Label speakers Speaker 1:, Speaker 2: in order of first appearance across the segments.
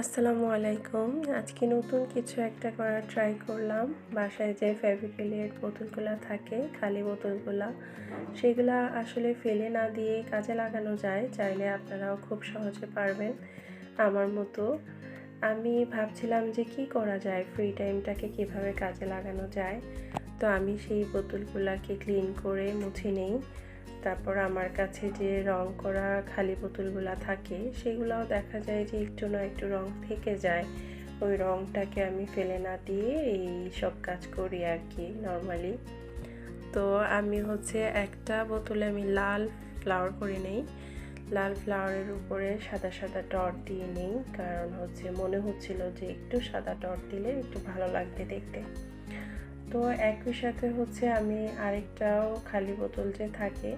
Speaker 1: আসসালামু আলাইকুম। আজকে নতুন কিছু একটা করার ট্রাই করলাম। বাসায় যে ফেভিক্রিলের বোতলগুলো থাকে, খালি বোতলগুলো, সেগুলা আসলে ফেলে না দিয়ে কাজে লাগানো যায়, চাইলে আপনারাও খুব সহজে পারবেন আমার মতো। আমি ভাবছিলাম যে কি করা যায় ফ্রি টাইমটাকে কীভাবে কাজে লাগানো যায়? তো আমি সেই বোতলগুলোকে ক্লিন করে মুছে নেই। তারপর আমার কাছে যে রং করা খালি বোতলগুলো থাকে, সেগুলোও দেখা যায় যে একটু না একটু রং থেকে যায়। ওই রংটাকে আমি ফেলে না দিয়ে এই সব কাজ করি আর কি নর্মালি তো আমি হচ্ছে একটা বোতলে আমি লাল ফ্লাওয়ার করে নেই। লাল ফ্লাওয়ারের উপরে সাদা সাদা ডট দিয়ে নেই, কারণ হচ্ছে মনে হচ্ছিল যে একটু সাদা ডট দিলে একটু ভালো লাগবে দেখতে। তো একই সাথে হচ্ছে আমি আরেকটাও খালি বোতল যে থাকে,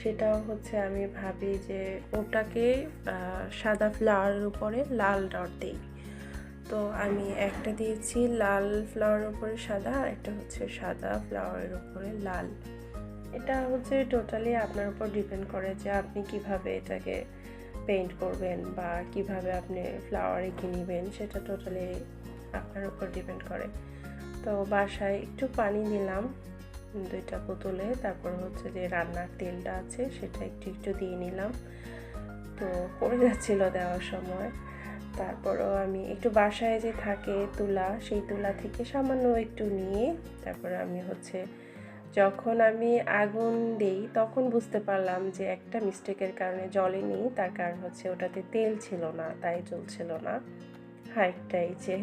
Speaker 1: সেটাও হচ্ছে আমি ভাবি যে ওটাকে সাদা ফ্লাওয়ারের উপরে লাল ডট দিই। তো আমি একটা দিয়েছি লাল ফ্লাওয়ারের উপরে সাদা, আর একটা হচ্ছে সাদা ফ্লাওয়ারের উপরে লাল। এটা হচ্ছে টোটালি আপনার উপর ডিপেন্ড করে যে আপনি কীভাবে এটাকে পেইন্ট করবেন বা কীভাবে আপনি ফ্লাওয়ার এঁকে নেবেন সেটা টোটালি আপনার উপর ডিপেন্ড করে। তো বাসায় একটু পানি নিলাম দুইটা বোতলে। তারপর হচ্ছে যে রান্নার তেলটা আছে, সেটা একটু একটু দিয়ে নিলাম। তো পড়ে যাচ্ছিল দেওয়ার সময়। তারপরও আমি একটু বাসায় যে থাকে তুলা, সেই তুলা থেকে সামান্য একটু নিয়ে তারপর আমি হচ্ছে যখন আমি আগুন দিই তখন বুঝতে পারলাম যে একটা মিস্টেকের কারণে জ্বলেনি তার কারণ হচ্ছে ওটাতে তেল ছিল না, তাই জ্বলছিল না। এই যে